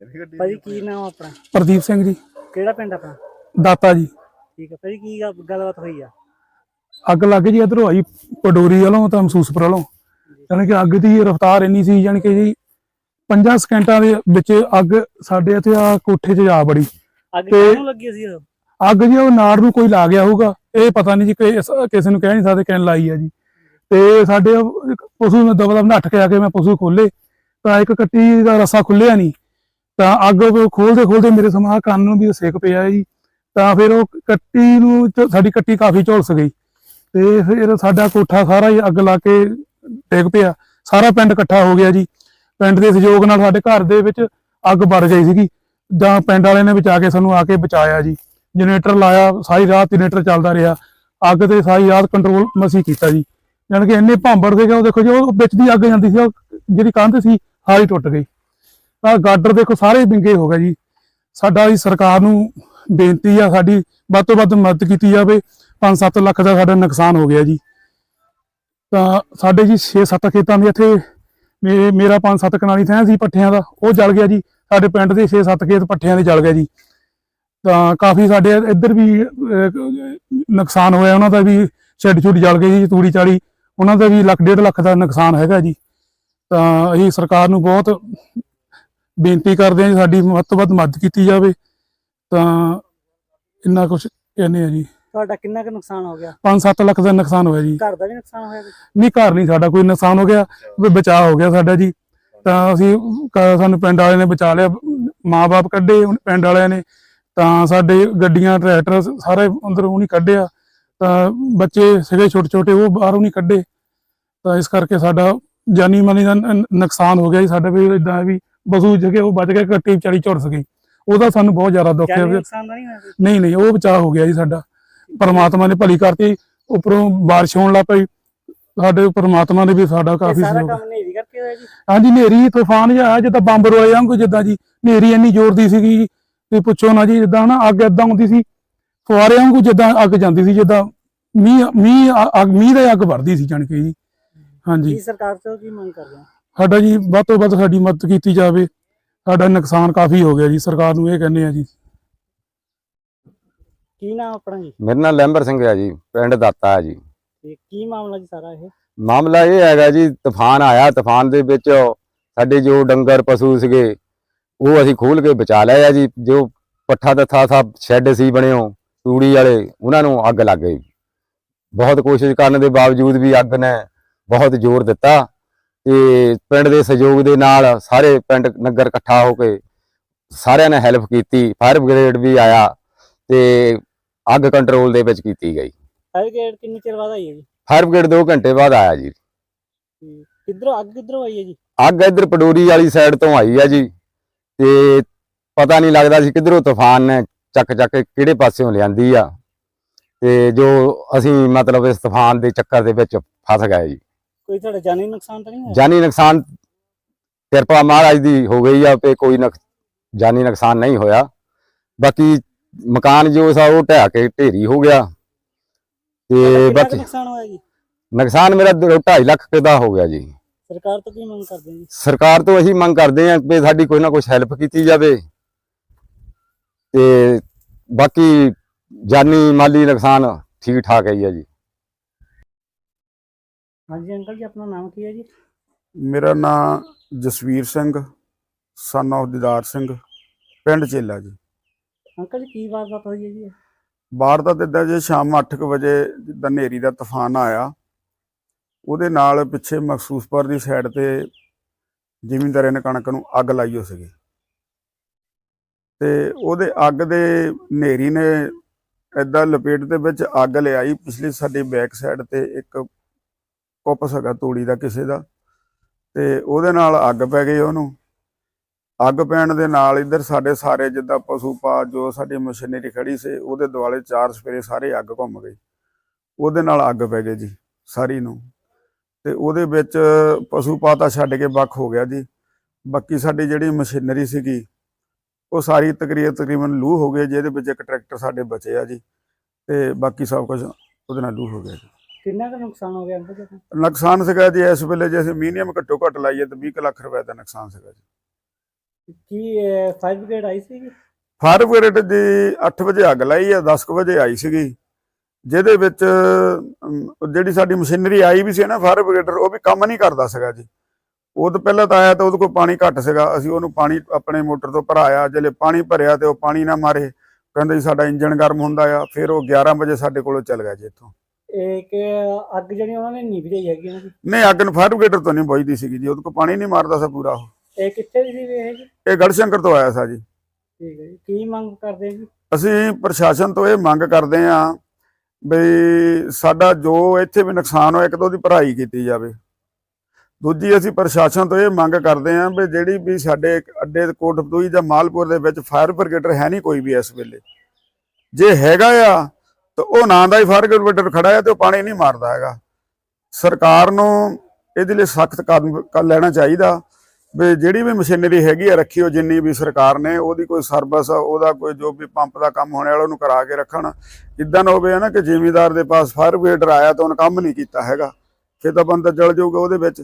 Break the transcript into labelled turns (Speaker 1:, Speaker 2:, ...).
Speaker 1: ਭਾਜੀ ਕੀ ਨਾਮ ਆਪਣਾ?
Speaker 2: ਪ੍ਰਦੀਪ ਸਿੰਘ ਜੀ।
Speaker 1: ਕਿਹੜਾ ਪਿੰਡ ਆਪਣਾ?
Speaker 2: ਦਾਤਾ ਜੀ।
Speaker 1: ਠੀਕ ਹੈ ਭਾਜੀ ਕੀ ਗੱਲ- ਗੱਲਬਾਤ ਹੋਈ ਆ?
Speaker 2: ਅੱਗ ਲੱਗ ਜੀ ਇਧਰੋਂ ਆਈ ਪਡੋਰੀ ਵੱਲੋਂ ਤਾਂ ਮਹਿਸੂਸਪੁਰ ਵੱਲੋਂ। ਯਾਨੀ ਕਿ ਅੱਗ ਦੀ ਰਫ਼ਤਾਰ ਇੰਨੀ ਸੀ ਯਾਨੀ ਕਿ ਜੀ 5 ਸਕਿੰਟਾਂ ਦੇ ਵਿੱਚ ਅੱਗ ਸਾਡੇ ਇੱਥੇ ਆ ਕੋਠੇ 'ਚ ਜਾ ਬੜੀ
Speaker 1: ਅੱਗ
Speaker 2: ਤੇ-
Speaker 1: ਕਿਹਨੂੰ ਲੱਗੀ ਸੀ ਉਹ?
Speaker 2: ਅੱਗ ਜੀ ਉਹ ਨਾੜ ਨੂੰ ਕੋਈ ਲਾ ਗਿਆ ਹੋਊਗਾ। ਇਹ ਪਤਾ ਨਹੀਂ ਜੀ ਕਿ ਇਸ- ਕਿਸੇ ਨੂੰ ਕਹਿ ਨਹੀਂ ਸਕਦੇ ਕਿਨ ਲਾਈ ਆ ਜੀ। ਤੇ ਸਾਡੇ ਉਹ ਇੱਕ ਪਸ਼ੂ ਨੂੰ ਦਬਾ ਦਬ ਨੱਠ ਕੇ ਆ ਕੇ ਮੈਂ ਪਸ਼ੂ ਖੋਲੇ ਤਾਂ ਇੱਕ ਕੱਟੀ ਦਾ ਰਸਾ ਖੁੱਲਿਆ ਨਹੀਂ। ਤਾਂ ਅੱਗ ਖੋਲਦੇ ਖੋਲਦੇ ਮੇਰੇ ਸਮਾਂ ਕੰਨ ਨੂੰ ਵੀ ਸੇਕ ਪਿਆ ਜੀ। ਤਾਂ ਫਿਰ ਉਹ ਕੱਟੀ ਨੂੰ ਸਾਡੀ ਕੱਟੀ ਕਾਫੀ ਝੁਲਸ ਗਈ। ਤੇ ਫਿਰ ਸਾਡਾ ਕੋਠਾ ਸਾਰਾ ਹੀ ਅੱਗ ਲਾ ਕੇ ਡਿੱਗ ਪਿਆ। ਸਾਰਾ ਪਿੰਡ ਇਕੱਠਾ ਹੋ ਗਿਆ ਜੀ। ਪਿੰਡ ਦੇ ਸਹਿਯੋਗ ਨਾਲ ਸਾਡੇ ਘਰ ਦੇ ਵਿੱਚ ਅੱਗ ਵੜ ਗਈ ਸੀਗੀ। ਜਾਂ ਪਿੰਡ ਵਾਲਿਆਂ ਨੇ ਬਚਾ ਕੇ ਸਾਨੂੰ ਆ ਕੇ ਬਚਾਇਆ ਜੀ। ਜਨਰੇਟਰ ਲਾਇਆ, ਸਾਰੀ ਰਾਤ ਜਨਰੇਟਰ ਚੱਲਦਾ ਰਿਹਾ। ਅੱਗ ਤੇ ਸਾਰੀ ਰਾਤ ਕੰਟਰੋਲ ਮਸੀ ਕੀਤਾ ਜੀ। ਜਾਣੀ ਕਿ ਇੰਨੇ ਭਾਂਬੜ ਦੇ ਉਹ ਦੇਖੋ ਜੀ, ਉਹ ਵਿੱਚ ਦੀ ਅੱਗ ਜਾਂਦੀ ਸੀ ਜਿਹੜੀ ਕੰਧ ਸੀ, ਸਾਰੀ ਟੁੱਟ ਗਈ। ਆ ਗਾਡਰ ਦੇਖੋ ਸਾਰੇ ਵਿੰਗੇ ਹੋ ਗਏ ਜੀ। ਸਾਡਾ ਜੀ ਸਰਕਾਰ ਨੂੰ ਬੇਨਤੀ ਆ, ਸਾਡੀ ਵੱਧ ਤੋਂ ਵੱਧ ਮਦਦ ਕੀਤੀ ਜਾਵੇ। 5-7 ਲੱਖ ਦਾ ਸਾਡਾ ਨੁਕਸਾਨ ਹੋ ਗਿਆ ਜੀ। ਤਾਂ ਸਾਡੇ ਜੀ 6-7 ਖੇਤਾਂ ਦੇ ਇੱਥੇ ਮੇ- ਮੇਰਾ 5-7 ਕਨਾਲੀ ਥਾਂ ਸੀ ਪੱਠਿਆਂ ਦਾ, ਉਹ ਜਲ ਗਿਆ ਜੀ। ਸਾਡੇ ਪਿੰਡ ਦੇ 6-7 ਖੇਤ ਪੱਠਿਆਂ ਦੇ ਜਲ ਗਏ ਜੀ। ਤਾਂ ਕਾਫੀ ਸਾਡੇ ਇੱਧਰ ਵੀ ਨੁਕਸਾਨ ਹੋਇਆ ਉਹਨਾਂ ਦਾ ਵੀ। ਛੱਡ ਛੁੱਟ ਜਲ ਗਏ ਜੀ, ਤੂੜੀ ਚਾਲੀ। ਉਹਨਾਂ ਦਾ ਵੀ ਲੱਖ, ਡੇਢ ਲੱਖ ਦਾ ਨੁਕਸਾਨ ਹੈਗਾ ਜੀ। ਤਾਂ ਅਸੀਂ ਸਰਕਾਰ ਨੂੰ ਬਹੁਤ ਬੇਨਤੀ ਕਰਦੇ ਹਾਂ ਜੀ ਸਾਡੀ ਵੱਧ ਤੋਂ ਵੱਧ ਮਦਦ ਕੀਤੀ ਜਾਵੇ ਤਾਂ ਇੰਨਾ ਕੁਝ ਕਹਿੰਦੇ ਆ ਜੀ।
Speaker 1: ਤੁਹਾਡਾ ਕਿੰਨਾ ਕੁ ਨੁਕਸਾਨ ਹੋ ਗਿਆ?
Speaker 2: 5-7 ਲੱਖ ਦਾ ਨੁਕਸਾਨ ਹੋਇਆ ਜੀ।
Speaker 1: ਘਰ ਦਾ ਵੀ ਨੁਕਸਾਨ ਹੋਇਆ ਕੁਛ?
Speaker 2: ਨਹੀਂ ਘਰ ਨਹੀਂ ਸਾਡਾ ਕੋਈ ਨੁਕਸਾਨ ਹੋ ਗਿਆ ਵੀ ਬਚਾਅ ਹੋ ਗਿਆ ਸਾਡਾ ਜੀ। ਤਾਂ ਅਸੀਂ ਕ- ਸਾਨੂੰ ਪਿੰਡ ਵਾਲਿਆਂ ਨੇ ਬਚਾ ਲਿਆ ਮਾਪੇ ਕੱਢੇ ਹੁਣ ਪਿੰਡ ਵਾਲਿਆਂ ਨੇ ਤਾਂ ਸਾਡੇ ਗੱਡੀਆਂ ਟਰੈਕਟਰ ਸਾਰੇ ਅੰਦਰੋਂ ਨਹੀਂ ਕੱਢਿਆ ਤਾਂ ਬੱਚੇ ਸੀਗੇ ਛੋਟੇ ਛੋਟੇ ਉਹ ਬਾਹਰੋਂ ਨਹੀਂ ਕੱਢੇ। ਤਾਂ ਇਸ ਕਰਕੇ ਸਾਡਾ ਜਾਨੀ ਮਾਨੀ ਦਾ ਨ- ਨੁਕਸਾਨ ਹੋ ਗਿਆ ਜੀ ਸਾਡੇ ਵੀ ਇਦਾਂ ਵੀ ਬਸੂ ਜਗੇ ਉਹ ਬਚ ਗਏ ਕੱਟੀ ਵਿਚਾਰੀ ਝੁਰਸ ਗਈ। ਉਹਦਾ ਸਾਨੂੰ ਬਹੁਤ ਜ਼ਿਆਦਾ ਦੁੱਖ ਹੈ
Speaker 1: ਨੁਕਸਾਨ ਨਹੀਂ ਹੋਇਆ?
Speaker 2: ਨਹੀਂ ਨਹੀਂ ਉਹ ਬਚਾਅ ਹੋ ਗਿਆ ਜੀ ਸਾਡਾ। ਪਰਮਾਤਮਾ ਨੇ ਭਲੀ ਕਰਤੀ। ਉੱਪਰੋਂ ਬਾਰਿਸ਼ ਹੋਣ ਲੱਗ ਪਈ। ਸਾਡੇ ਪਰਮਾਤਮਾ ਨੇ ਵੀ ਸਾਡਾ ਕਾਫੀ
Speaker 1: ਸਾਰਾ
Speaker 2: ਸਹਿਯੋਗ
Speaker 1: ਨੇਰੀ
Speaker 2: ਹਾਂਜੀ ਹਨੇਰੀ ਤੂਫਾਨ ਜਿਹਾ ਆਇਆ ਜਿੱਦਾਂ ਬੰਬ ਰੋਏ ਵਾਂਗੂ ਜਿੱਦਾਂ ਜੀ। ਹਨੇਰੀ ਇੰਨੀ ਜ਼ੋਰ ਦੀ ਸੀਗੀ ਤੇ ਪੁੱਛੋ ਨਾ ਜੀ ਜਿੱਦਾਂ ਨਾ ਅੱਗ ਏਦਾਂ ਹੁੰਦੀ ਸੀ। ਫੁਆਰੇ ਵਾਂਗੂ ਜਿੱਦਾਂ ਅੱਗ ਜਾਂਦੀ ਸੀ ਜਿੱਦਾਂ ਮੀਂਹ ਅੱਗ ਮੀਂਹ ਦਾ ਅੱਗ ਵਰਦੀ ਸੀ ਜਾਣੀ ਕਿ ਜੀ। ਹਾਂਜੀ।
Speaker 1: ਸਰਕਾਰ ਤੋਂ ਕੀ ਮੰਗ ਕਰਦੇ ਹੋ?
Speaker 2: ਸਾਡਾ ਜੀ ਵੱਧ ਤੋਂ ਵੱਧ ਸਾਡੀ ਮਦਦ ਕੀਤੀ ਜਾਵੇ ਸਾਡਾ ਨੁਕਸਾਨ ਕਾਫੀ ਹੋ ਗਿਆ ਜੀ ਸਰਕਾਰ ਨੂੰ ਇਹ ਕਹਿੰਦੇ ਆ ਜੀ।
Speaker 1: ਕੀ ਨਾਮ ਆਪਣਾ ਜੀ?
Speaker 3: ਮੇਰਾ ਨਾਮ ਲੈਂਬਰ ਸਿੰਘ ਹੈ ਜੀ ਪਿੰਡ ਦਾਤਾ ਹੈ ਜੀ।
Speaker 1: ਤੇ ਕੀ ਮਾਮਲਾ ਜੀ ਸਾਰਾ ਇਹ?
Speaker 3: ਮਾਮਲਾ ਇਹ ਹੈਗਾ ਜੀ ਤੂਫਾਨ ਆਇਆ ਤੂਫਾਨ ਦੇ ਵਿੱਚ ਸਾਡੇ ਜੋ ਡੰਗਰ ਪਸ਼ੂ ਸੀਗੇ ਉਹ ਅਸੀਂ ਖੋਲ ਕੇ ਬਚਾ ਲਏ ਆ ਜੀ ਜੋ ਪੱਠਾ ਦੱਥਾ ਸਭ ਸ਼ੈੱਡ ਸੀ ਬਣਿਓ ਤੂੜੀ ਵਾਲੇ ਉਹਨਾਂ ਨੂੰ ਅੱਗ ਲੱਗ ਗਈ। ਬਹੁਤ ਕੋਸ਼ਿਸ਼ ਕਰਨ ਦੇ ਬਾਵਜੂਦ ਵੀ ਅੱਗ ਨੇ ਬਹੁਤ ਜ਼ੋਰ ਦਿੱਤਾ। ਤੇ ਪਿੰਡ ਦੇ ਸਹਿਯੋਗ ਦੇ ਨਾਲ ਸਾਰੇ ਪਿੰਡ ਨਗਰ ਇਕੱਠਾ ਹੋ ਕੇ ਸਾਰਿਆਂ ਨੇ ਹੈਲਪ ਕੀਤੀ ਫਾਇਰ ਬ੍ਰਿਗੇਡ ਵੀ ਆਇਆ ਤੇ ਅੱਗ ਕੰਟਰੋਲ ਦੇ ਵਿੱਚ ਕੀਤੀ ਗਈ।
Speaker 1: ਫਾਇਰ ਗੇਟ ਕਿੰਨੀ ਚਿਰ ਬਾਅਦ ਆਈ ਹੈ ਜੀ?
Speaker 3: ਫਾਇਰ ਬ੍ਰਿਗੇਡ 2 ਘੰਟੇ ਬਾਅਦ ਆਇਆ ਜੀ।
Speaker 1: ਕਿੱਧਰੋਂ ਅੱਗ ਕਿੱਧਰੋਂ ਆਈ ਹੈ ਜੀ?
Speaker 3: ਅੱਗ ਇੱਧਰ ਪਡੋਰੀ ਵਾਲੀ ਸਾਈਡ ਤੋਂ ਆਈ ਆ ਜੀ ਤੇ ਪਤਾ ਨਹੀਂ ਲੱਗਦਾ ਸੀ ਕਿੱਧਰੋਂ ਤੂਫਾਨ ਨੇ ਚੱਕ ਚੱਕ ਕੇ ਕਿਹੜੇ ਪਾਸਿਓਂ ਲਿਆਂਦੀ ਆ ਤੇ ਜੋ ਅਸੀਂ ਮਤਲਬ ਇਸ ਤੂਫਾਨ ਦੇ ਚੱਕਰ ਦੇ ਵਿੱਚ ਫਸ ਗਏ ਜੀ।
Speaker 1: ਕੋਈ ਤੁਹਾਡਾ ਜਾਨੀ ਨੁਕਸਾਨ ਤਾਂ ਨਹੀਂ ਹੋਇਆ?
Speaker 3: ਜਾਨੀ ਨੁਕਸਾਨ ਕਿਰਪਾ ਮਹਾਰਾਜ ਦੀ ਹੋ ਗਈ ਆ ਤੇ ਕੋਈ ਨੁਕ- ਜਾਨੀ ਨੁਕਸਾਨ ਨਹੀਂ ਹੋਇਆ। ਬਾਕੀ ਮਕਾਨ ਜੋ ਸਾ ਉਹ ਢਹਿ ਕੇ ਢੇਰੀ ਹੋ ਗਿਆ। ਤੇ
Speaker 1: ਕਿੰਨਾ ਕੁ
Speaker 3: ਬਾਕੀ
Speaker 1: ਨੁਕਸਾਨ ਹੋਇਆ ਜੀ?
Speaker 3: ਨੁਕਸਾਨ ਮੇਰਾ 2.5 ਲੱਖ ਰੁਪਏ ਦਾ ਹੋ ਗਿਆ ਜੀ।
Speaker 1: ਸਰਕਾਰ ਤੋਂ ਕੀ ਮੰਗ ਕਰਦੇ ਹੋ ਜੀ?
Speaker 3: ਸਰਕਾਰ ਤੋਂ ਅਸੀਂ ਮੰਗ ਕਰਦੇ ਹਾਂ ਕਿ ਸਾਡੀ ਕੋਈ ਨਾ ਕੁਝ ਹੈਲਪ ਕੀਤੀ ਜਾਵੇ। ਤੇ ਬਾਕੀ ਜਾਨੀ ਮਾਲੀ ਨੁਕਸਾਨ ਠੀਕ ਠਾਕ ਹੈ ਜੀ।
Speaker 1: ਹਾਂਜੀ ਅੰਕਲ ਜੀ ਆਪਣਾ ਨਾਮ ਕੀ ਹੈ ਜੀ?
Speaker 4: ਮੇਰਾ ਨਾਮ ਜਸਵੀਰ ਸਿੰਘ ਸਨ of ਦਿਦਾਰ ਸਿੰਘ ਪਿੰਡ ਚੇਲਾ ਜੀ।
Speaker 1: ਅੰਕਲ ਜੀ ਕੀ ਵਾਰਦਾਤ ਹੋਈ ਹੈ ਜੀ?
Speaker 4: ਬਾਹਰ ਦਾ ਦਿੱਤਾ ਜੇ ਸ਼ਾਮ 8:00 ਵਜੇ ਜਿੱਦਾਂ ਹਨੇਰੀ ਦਾ ਤੂਫਾਨ ਆਇਆ। ਉਹਦੇ ਨਾਲ ਪਿੱਛੇ ਮਖਸੂਸਪੁਰ ਦੀ ਸਾਈਡ ਤੇ ਜ਼ਿਮੀਂਦਾਰਾਂ ਨੇ ਕਣਕ ਨੂੰ ਅੱਗ ਲਾਈ ਹੋ ਸੀਗੀ। ਤੇ ਉਹਦੇ ਅੱਗ ਦੇ ਹਨੇਰੀ ਨੇ ਏਦਾਂ ਲਪੇਟ ਦੇ ਵਿੱਚ ਅੱਗ ਲਿਆਈ। ਪਿਛਲੀ ਸਾਡੀ ਬੈਕ ਸਾਈਡ ਤੇ ਇੱਕ ਕੁੱਪ ਸੀਗਾ ਤੂੜੀ ਦਾ ਕਿਸੇ ਦਾ, ਤੇ ਉਹਦੇ ਨਾਲ ਅੱਗ ਪੈ ਗਈ ਉਹਨੂੰ। ਅੱਗ ਪੈਣ ਦੇ ਨਾਲ ਇੱਧਰ ਸਾਡੇ ਸਾਰੇ ਜਿੱਦਾਂ ਪਸ਼ੂ ਪਾ ਜੋ ਸਾਡੀ ਮਸ਼ੀਨਰੀ ਖੜੀ ਸੀ, ਉਹਦੇ ਦੁਆਲੇ ਚਾਰ ਸਪੇਰੇ ਸਾਰੇ ਅੱਗ ਘੁੰਮ ਗਈ ਉਹਦੇ ਨਾਲ ਅੱਗ ਪੈ ਗਈ ਜੀ, ਸਾਰੀ ਨੂੰ। ਤੇ ਉਹਦੇ ਵਿੱਚ ਪਸ਼ੂ ਪਾ ਤਾਂ ਛੱਡ ਕੇ ਵੱਖ ਹੋ ਗਿਆ ਜੀ। ਬਾਕੀ ਸਾਡੀ ਜਿਹੜੀ ਮਸ਼ੀਨਰੀ ਸੀਗੀ, ਉਹ ਸਾਰੀ ਤਕਰੀਬ ਤਕਰੀਬਨ ਲੂ ਹੋ ਗਈ, ਜਿਹਦੇ ਵਿੱਚ ਇੱਕ ਟਰੈਕਟਰ ਸਾਡੇ ਬਚੇ ਆ ਜੀ। ਤੇ ਬਾਕੀ ਸਭ ਕੁਝ ਉਹਦੇ ਨਾਲ ਲੂ ਹੋ ਗਿਆ ਜੀ।
Speaker 1: ਕਿੰਨਾ ਕੁ ਨੁਕਸਾਨ ਹੋ ਗਿਆ ਅੰਕਲ ਜੀ? ਆਪਣਾ?
Speaker 4: ਨੁਕਸਾਨ ਸੀਗਾ ਜੀ ਇਸ ਵੇਲੇ ਜੇ ਅਸੀਂ ਮੀਨੀਅਮ ਘੱਟੋ ਘੱਟ ਲਾਈਏ ਤਾਂ 20 ਕੁ ਲੱਖ ਰੁਪਏ ਦਾ ਨੁਕਸਾਨ ਸੀਗਾ ਜੀ।
Speaker 1: ਕੀ ਫਾਇਰ ਬ੍ਰਿਗੇਡ ਆਈ ਸੀ?
Speaker 4: ਫਾਇਰ ਬ੍ਰਿਗੇਡ ਦੀ 8 ਵਜੇ ਅੱਗ ਲਾਈ ਆ 10 ਕੁ ਵਜੇ ਆਈ ਸੀਗੀ। ਜਿਹਦੇ ਵਿੱਚ ਅਮ, ਜਿਹੜੀ ਸਾਡੀ ਮਸ਼ੀਨਰੀ ਆਈ ਵੀ ਸੀ ਨਾ ਫਾਇਰ ਬ੍ਰਿਗੇਡ ਉਹ ਵੀ ਕੰਮ ਨਹੀਂ ਕਰਦਾ ਸੀਗਾ ਜੀ। ਉਹ ਤੋਂ ਪਹਿਲਾਂ ਤਾਂ ਆਇਆ ਤਾਂ ਉਹਦੇ ਕੋਲ ਪਾਣੀ ਘੱਟ ਸੀਗਾ। ਅਸੀਂ ਉਹਨੂੰ ਪਾਣੀ ਆਪਣੇ ਮੋਟਰ ਤੋਂ ਭਰਾਇਆ ਜਦੋਂ ਪਾਣੀ ਭਰਿਆ ਤੇ ਉਹ ਪਾਣੀ ਨਾ ਮਾਰੇ। ਕਹਿੰਦੇ ਜੀ ਸਾਡਾ ਇੰਜਨ ਗਰਮ ਹੁੰਦਾ ਆ ਫਿਰ ਉਹ 11 ਵਜੇ ਸਾਡੇ ਕੋਲੋਂ ਚੱਲ ਗਿਆ ਜੀ ਇੱਥੋਂ।
Speaker 1: ਇਹ ਕਿ ਅੱਗ ਜਿਹੜੀ ਉਹਨਾਂ ਨੇ ਨਹੀਂ ਬੁਝਾਈ ਹੈਗੀ ਉਹਨਾਂ ਦੀ।
Speaker 4: ਨਹੀਂ ਅੱਗ ਨੂੰ ਫਾਇਰ ਬ੍ਰਿਗੇਡ ਤੋਂ ਨਹੀਂ ਬੁਝਦੀ ਸੀਗੀ ਜੀ। ਉਹਦੇ ਕੋਲ ਪਾਣੀ ਨਹੀਂ ਮਾਰਦਾ ਸੀ ਪੂਰਾ ਉਹ।
Speaker 1: ਇਹ ਕਿੱਥੇ ਦੀ ਸੀ ਇਹ ਜੀ?
Speaker 4: ਇਹ ਗੜਸ਼ੰਕਰ ਤੋਂ ਆਇਆ ਸੀ ਜੀ।
Speaker 1: ਠੀਕ ਹੈ ਜੀ। ਕੀ ਮੰਗ ਕਰਦੇ ਜੀ?
Speaker 4: ਅਸੀਂ ਪ੍ਰਸ਼ਾਸਨ ਤੋਂ ਇਹ ਮੰਗ ਕਰਦੇ ਹਾਂ ਬਈ ਸਾਡਾ ਜੋ ਇੱਥੇ ਵੀ ਨੁਕਸਾਨ ਹੋਇਆ ਇੱਕ ਤਾਂ ਉਹਦੀ ਭਰਾਈ ਕੀਤੀ ਜਾਵੇ। ਦੂਜੀ ਅਸੀਂ ਪ੍ਰਸ਼ਾਸਨ ਤੋਂ ਇਹ ਮੰਗ ਕਰਦੇ ਹਾਂ ਵੀ ਜਿਹੜੀ ਵੀ ਸਾਡੇ ਅੱਡੇ ਕੋਟਪਤੂਈ ਜਾਂ ਮਾਲਪੁਰ ਦੇ ਵਿੱਚ ਫਾਇਰ ਬ੍ਰਿਗੇਡਰ ਹੈ ਨਹੀਂ ਕੋਈ ਵੀ ਇਸ ਵੇਲੇ। ਜੇ ਹੈਗਾ ਆ ਤਾਂ ਉਹ ਨਾਂ ਦਾ ਹੀ ਫਾਇਰ ਬ੍ਰਿਗੇਡਰ ਖੜਾ ਹੈ ਤੇ ਉਹ ਪਾਣੀ ਨਹੀਂ ਮਾਰਦਾ ਹੈਗਾ। ਸਰਕਾਰ ਨੂੰ ਇਹਦੇ ਲਈ ਸਖਤ ਕਦਮ ਕ- ਲੈਣਾ ਚਾਹੀਦਾ ਵੀ ਜਿਹੜੀ ਵੀ ਮਸ਼ੀਨਰੀ ਹੈਗੀ ਆ ਰੱਖੀ ਹੋ ਜਿੰਨੀ ਵੀ ਸਰਕਾਰ ਨੇ, ਉਹਦੀ ਕੋਈ ਸਰਵਿਸ, ਉਹਦਾ ਕੋਈ ਜੋ ਵੀ ਪੰਪ ਦਾ ਕੰਮ ਹੋਣੇ ਵਾਲਾ ਉਹਨੂੰ ਕਰਾ ਕੇ ਰੱਖਣ। ਇਦਾਂ ਨਾ ਹੋਵੇ ਨਾ ਕਿ ਜ਼ਿਮੀਦਾਰ ਦੇ ਪਾਸ ਫਾਇਰ ਬ੍ਰਿਗੇਡਰ ਆਇਆ ਤਾਂ ਉਹਨੇ ਕੰਮ ਨਹੀਂ ਕੀਤਾ ਹੈਗਾ। ਫਿਰ ਤਾਂ ਬੰਦਾ ਜਲ ਜਾਊਗਾ ਉਹਦੇ ਵਿੱਚ।